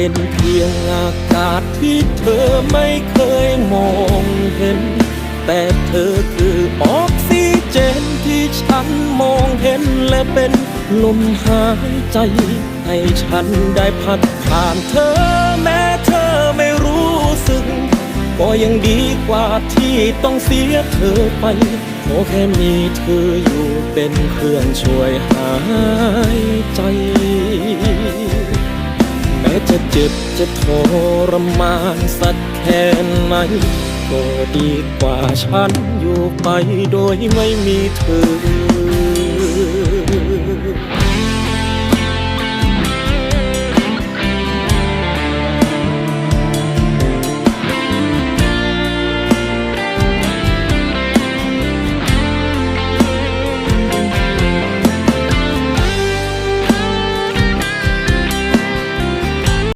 เป็นเพียงอากาศที่เธอไม่เคยมองเห็น แต่เธอคือออกซิเจนที่ฉันมองเห็นและเป็นลมหายใจ ให้ฉันได้พัดผ่านเธอแม้เธอไม่รู้สึก ก็ยังดีกว่าที่ต้องเสียเธอไปขอแค่มีเธออยู่เป็นเครื่องช่วยหาย จะเจ็บจะทรมานสักแค่ไหน ก็ดีกว่าฉันอยู่ไปโดยไม่มีเธอ